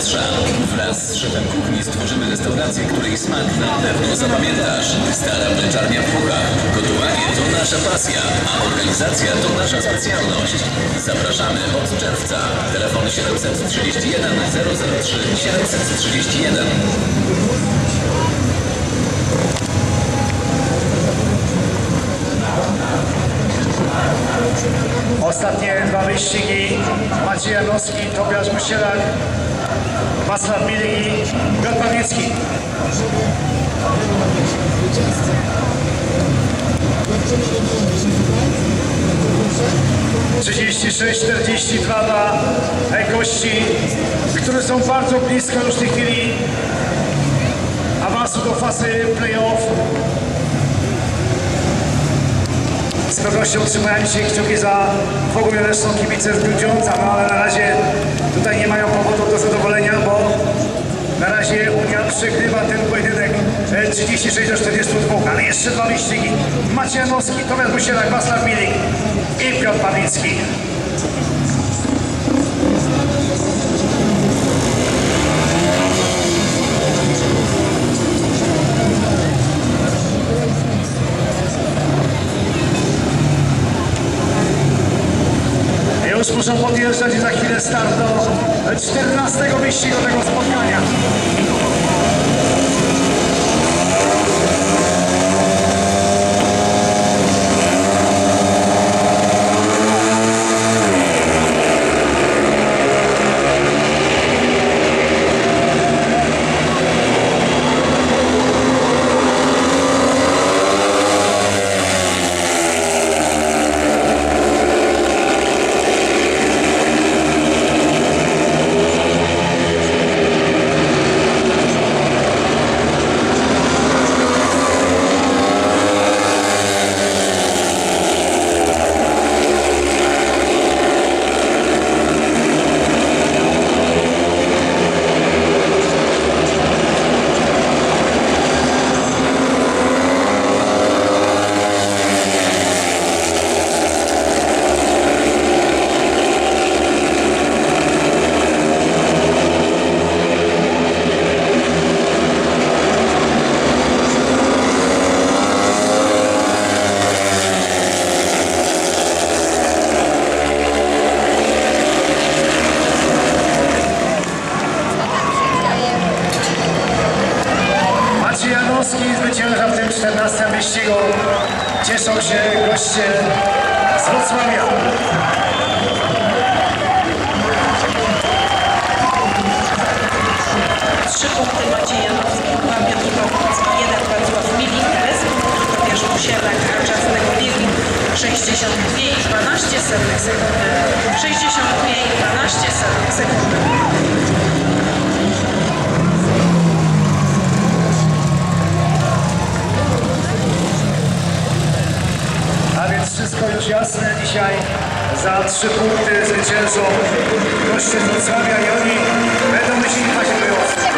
Wraz z szefem kuchni stworzymy restaurację, której smak na pewno zapamiętasz. Stara mleczarnia w Puchach. Gotowanie to nasza pasja, a organizacja to nasza specjalność. Zapraszamy od czerwca. Telefon 731 003 731. Ostatnie dwa wyścigi Maciej Janowski, Tobiasz Musielak, Wacław Milik i dwa dla gości, które są bardzo blisko już w tej chwili awansu do fazy playoff. Z pewnością trzymają dzisiaj kciuki za w ogóle resztą kibice z Grudziądza, no ale na razie tutaj nie mają powodu do zadowolenia, bo razie Unia przegrywa ten pojedynek e, 36 do 42, ale jeszcze dwa wyścigi. Maciej Janowski, Tomasz Musielak, Wacław Milik Już muszą podjeżdżać za chwilę start do 14 wyścigu tego spotkania. Maciej Janowski zwycięża w tym 14 wyścigu. Cieszą się goście z Wrocławia. Trzy punkty Maciej Janowski, dwa Piotr Pawlicki, jeden Wacław Milik, bez punktów Tobiasz Musielak, a czas tego biegu 62 i 12 setnych sekundy. 62 i 12 setnych sekundy. A już jasne dzisiaj. Za trzy punkty zwyciężą goście z Wrocławia i oni będą myśleli w fazie